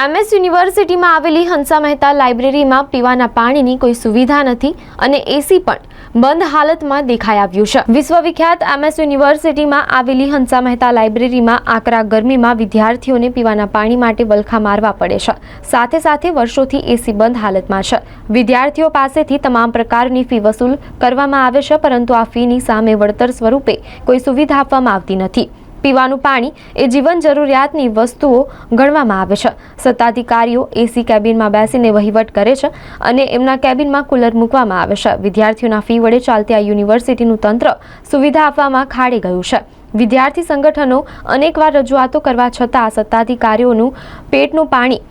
MS યુનિવર્સિટીમાં આવેલી હંસા મહેતા લાઇબ્રેરીમાં પીવાના પાણીની કોઈ સુવિધા નથી અને એસી પણ બંધ હાલતમાં દેખાઈ આવ્યું છે. વિશ્વવિખ્યાત એમએસ યુનિવર્સિટીમાં આવેલી હંસા મહેતા લાઇબ્રેરીમાં આકરા ગરમીમાં વિદ્યાર્થીઓને પીવાના પાણી માટે વલખા મારવા પડે છે. સાથે સાથે વર્ષોથી એસી બંધ હાલતમાં છે. વિદ્યાર્થીઓ પાસેથી તમામ પ્રકારની ફી વસૂલ કરવામાં આવે છે, પરંતુ આ ફીની સામે વળતર સ્વરૂપે કોઈ સુવિધા આપવામાં આવતી નથી. પીવાનું પાણી એ જીવન જરૂરિયાતની વસ્તુઓ ગણવામાં આવે છે. સત્તાધિકારીઓ એસી કેબિનમાં બેસીને વહીવટ કરે છે અને એમના કેબિનમાં કુલર મૂકવામાં આવે છે. વિદ્યાર્થીઓના ફી વડે ચાલતી આ યુનિવર્સિટીનું તંત્ર સુવિધા આપવામાં ખાડે ગયું છે. વિદ્યાર્થી સંગઠનો અનેકવાર રજૂઆતો કરવા છતાં સત્તાધિકારીઓનું પેટનું પાણી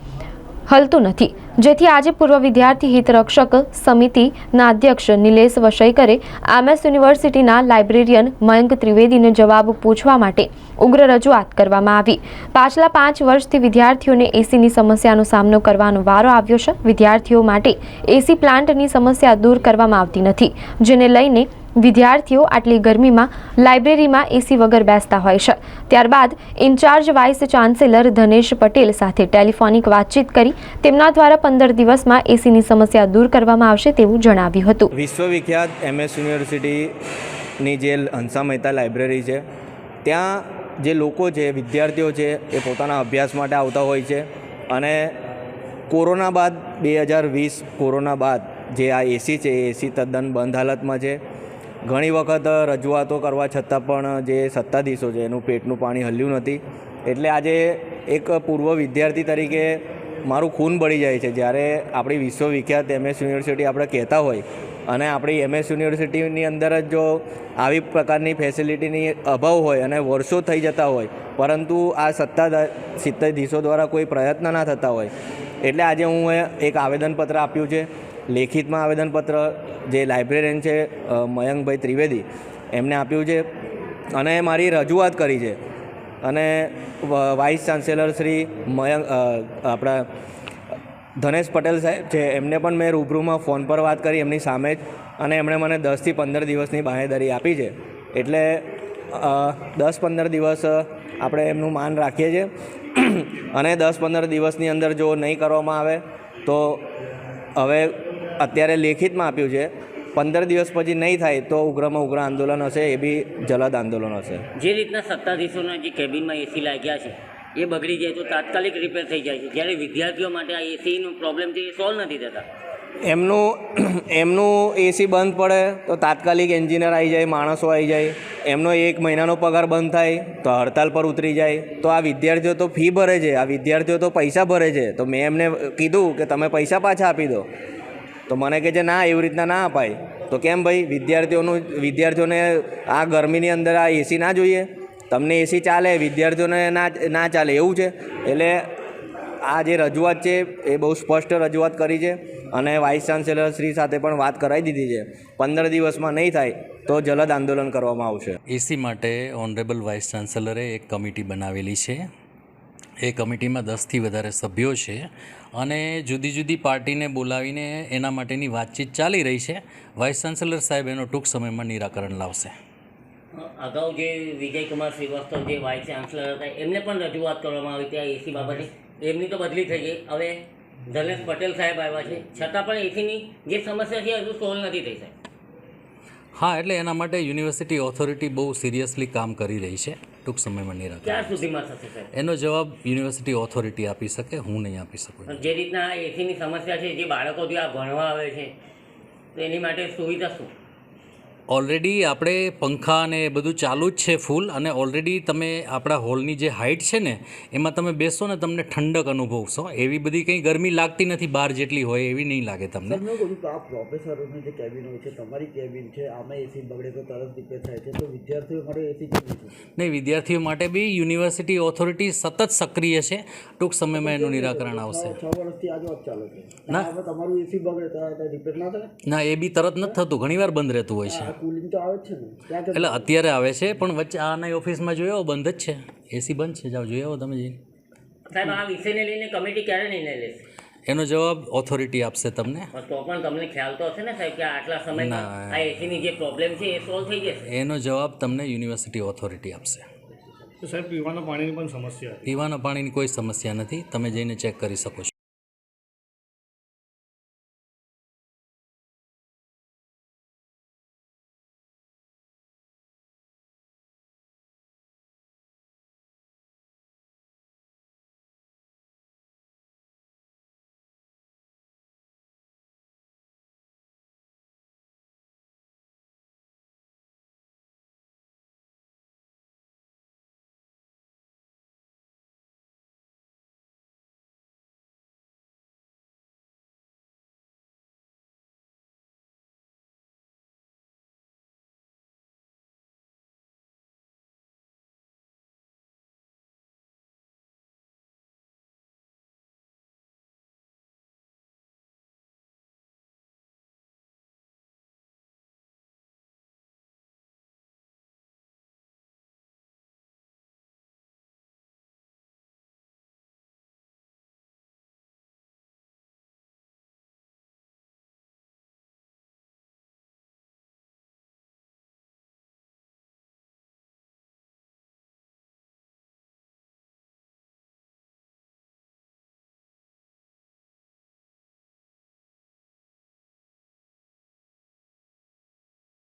હલતું નથી. જેથી આજે પૂર્વ વિદ્યાર્થી હિતરક્ષક સમિતિના અધ્યક્ષ નિલેશ વશઈકરે એમએસ યુનિવર્સિટીના લાઇબ્રેરિયન મયંક ત્રિવેદીને જવાબ પૂછવા માટે ઉગ્ર રજૂઆત કરવામાં આવી. પાછલા પાંચ વર્ષથી વિદ્યાર્થીઓને એસીની સમસ્યાનો સામનો કરવાનો વારો આવ્યો છે. વિદ્યાર્થીઓ માટે એસી પ્લાન્ટની સમસ્યા દૂર કરવામાં આવતી નથી, જેને લઈને વિદ્યાર્થીઓ આટલી ગરમીમાં લાઇબ્રેરીમાં એસી વગર બેસતા હોય છે. ત્યારબાદ in-charge vice chancellor Dhanesh Patel સાથે ટેલિફોનિક વાતચીત કરી તેમના દ્વારા પંદર દિવસમાં એસીની સમસ્યા દૂર કરવામાં આવશે તેવું જણાવ્યું હતું. વિશ્વવિખ્યાત એમએસ યુનિવર્સિટીની જે હંસા મહેતા લાઇબ્રેરી છે, ત્યાં જે લોકો છે, વિદ્યાર્થીઓ છે, એ પોતાના અભ્યાસ માટે આવતા હોય છે અને કોરોના બાદ, બે હજાર વીસ કોરોના બાદ જે આ એસી છે, એ એસી તદ્દન બંધ હાલતમાં છે. ઘણી વખત રજૂઆતો કરવા છતાં પણ જે સત્તાધીશો છે, એનું પેટનું પાણી હલ્યું નથી. એટલે આજે એક પૂર્વ વિદ્યાર્થી તરીકે મારું ખૂન બળી જાય છે. જ્યારે આપણી વિશ્વવિખ્યાત એમએસ યુનિવર્સિટી આપણે કહેતા હોય અને આપણી એમએસ યુનિવર્સિટીની અંદર જ જો આવી પ્રકારની ફેસિલિટીની અભાવ હોય અને વર્ષો થઈ જતા હોય, પરંતુ આ સત્તા સિત્તાધીશો દ્વારા કોઈ પ્રયત્ન ના થતા હોય, એટલે આજે હું એક આવેદનપત્ર આપ્યું છે. લેખિતમાં આવેદનપત્ર જે લાઇબ્રેરિયન છે મયંકભાઈ ત્રિવેદી, એમને આપ્યું છે અને મારી રજૂઆત કરી છે. અને વાઇસ ચાન્સેલર શ્રી મયંક આપણા ધનેશ પટેલ સાહેબ છે એમને પણ મેં રૂબરૂમાં ફોન પર વાત કરી, એમની સામે જ, અને એમણે મને દસથી પંદર દિવસની બાંહેધરી આપી છે. એટલે દસ પંદર દિવસ આપણે એમનું માન રાખીએ છીએ. અને દસ પંદર દિવસની અંદર જો નહીં કરવામાં આવે, તો હવે અત્યારે લેખિતમાં આપ્યું છે પંદર દિવસ પછી નહીં થાય તો ઉગ્રમાં ઉગ્ર આંદોલન હશે એ બી જલદ આંદોલન હશે. જે રીતના સત્તાધીશોના જે કેબિનમાં એસી લાગ્યા છે એ બગડી જાય તો તાત્કાલિક રિપેર થઈ જાય છે. જ્યારે વિદ્યાર્થીઓ માટે આ એસીનો પ્રોબ્લેમ છે એ સોલ્વ નથી થતા. એમનું એમનું એસી બંધ પડે તો તાત્કાલિક એન્જિનિયર આવી જાય માણસો આવી જાય. એમનો એક મહિનાનો પગાર બંધ થાય તો હડતાલ પર ઉતરી જાય. તો આ વિદ્યાર્થીઓ તો ફી ભરે છે આ વિદ્યાર્થીઓ તો પૈસા ભરે છે. તો મેં એમને કીધું કે તમે પૈસા પાછા આપી દો. તો મને કહે છે, ના, એવી રીતના ના અપાય. તો કેમ ભાઈ? વિદ્યાર્થીઓનું, વિદ્યાર્થીઓને આ ગરમીની અંદર આ એસી ના જોઈએ. તમને એસી ચાલે, વિદ્યાર્થીઓને ના ના ચાલે, એવું છે. એટલે આ જે રજૂઆત છે, એ બહુ સ્પષ્ટ રજૂઆત કરી છે અને વાઇસ ચાન્સેલર શ્રી સાથે પણ વાત કરાવી દીધી છે. પંદર દિવસમાં નહીં થાય તો જલદ આંદોલન કરવામાં આવશે. એસી માટે ઓનરેબલ વાઇસ ચાન્સેલરે એક કમિટી બનાવેલી છે. એ કમિટીમાં દસથી વધારે સભ્યો છે અને જુદી જુદી પાર્ટીને બોલાવીને એના માટેની વાતચીત ચાલી રહી છે. વાઇસ ચાન્સલર સાહેબ એનો ટૂંક સમયમાં નિરાકરણ લાવશે. અગાઉ જે વિજયકુમાર શ્રીવાસ્તવ જે વાઇસ ચાન્સલર હતા એમને પણ રજૂઆત કરવામાં આવી હતી એસી બાબતે. એમની તો બદલી થઈ ગઈ. હવે ધનેશ પટેલ સાહેબ આવ્યા છે. છતાં પણ એસીની જે સમસ્યા છે હજુ સોલ્વ નથી થઈ સાહેબ. હા એટલે એના માટે યુનિવર્સિટી ઓથોરિટી બહુ સિરિયસલી કામ કરી રહી છે. ટૂંક સમયમાં નિરાકરણ ક્યાર સુધીમાં થશે સાહેબ? એનો જવાબ યુનિવર્સિટી ઓથોરિટી આપી શકે હું નહીં આપી શકું. જે રીતના આ એસીની સમસ્યા છે જે બાળકો આ ભણવા આવે છે તો એની માટે સુવિધા શું? ઓલરેડી આપણે પંખા અને એ બધું ચાલુ જ છે ફૂલ અને ઓલરેડી તમે આપણા હોલની જે હાઇટ છે ને એમાં તમે બેસો ને તમને ઠંડક અનુભવશો. એવી બધી કંઈ ગરમી લાગતી નથી બહાર જેટલી હોય એવી નહીં લાગે તમને. આ પ્રોફેસરોની જે કેબિન હોય છે તમારી કેબિન છે આમાં એસી બગડે તો તરત રિપેર થાય છે. તો વિદ્યાર્થીઓ માટે એસી નહીં વિદ્યાર્થીઓ માટે બી યુનિવર્સિટી ઓથોરિટી સતત સક્રિય છે. ટૂંક સમયમાં એનું નિરાકરણ આવશે. છ વર્ષથી આ ચાલે છે. ના. તમારું એસી બગડે તો રિપેર ના થાય? ના એ બી તરત નથી થતું. ઘણીવાર બંધ રહેતું હોય છે. કુલિંગ તો આવે છે ને. એટલે અત્યારે આવે છે પણ વચ્ચે આના ઓફિસમાં જોયો બંધ જ છે. એસી બંધ છે જાઓ જોઈ આવો તમે જઈને. સાહેબ આ વિષયને લઈને કમિટી ક્યારે નિર્ણય લેશે? એનો જવાબ ઓથોરિટી આપશે તમને. તો પણ તમને ખ્યાલ તો હશે ને સાહેબ કે આટલા સમયમાં આ એસીની જે પ્રોબ્લેમ છે એ સોલ્વ થઈ જશે? એનો જવાબ તમને યુનિવર્સિટી ઓથોરિટી આપશે. સાહેબ પીવાના પાણીની પણ સમસ્યા પીવાના પાણીની કોઈ સમસ્યા નથી. તમે જઈને ચેક કરી શકો છો.